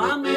lá no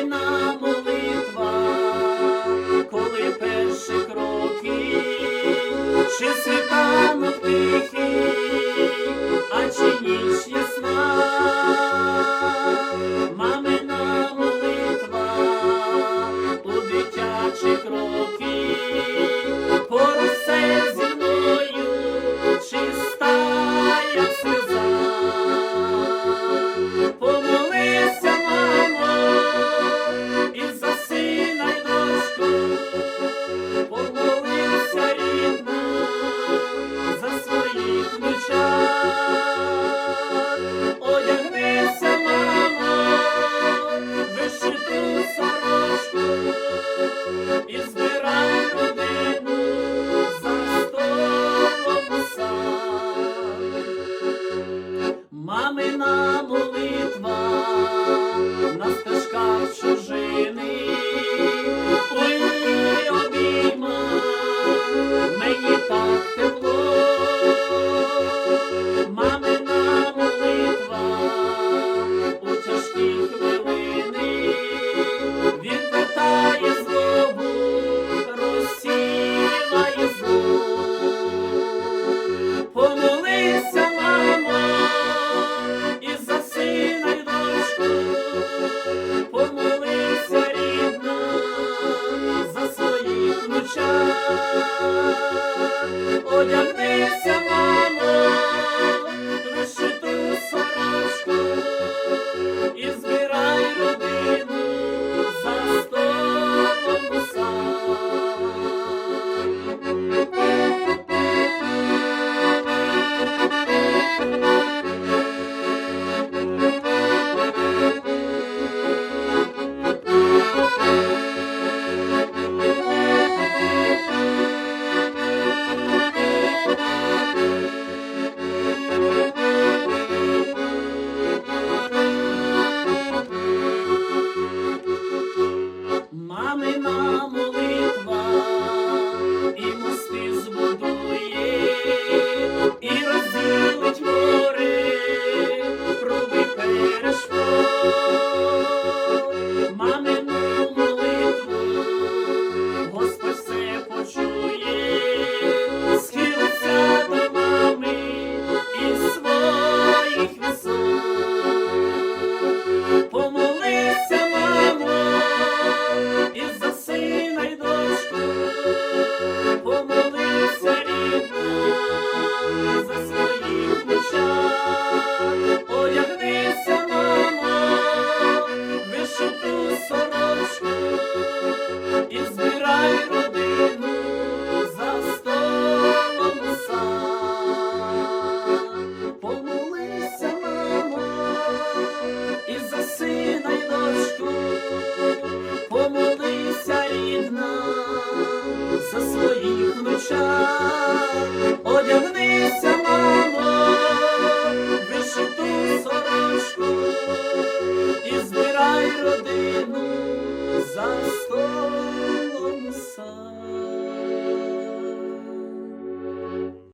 Мамина дівча, одягнися, мама, розшиту сорочку. shine.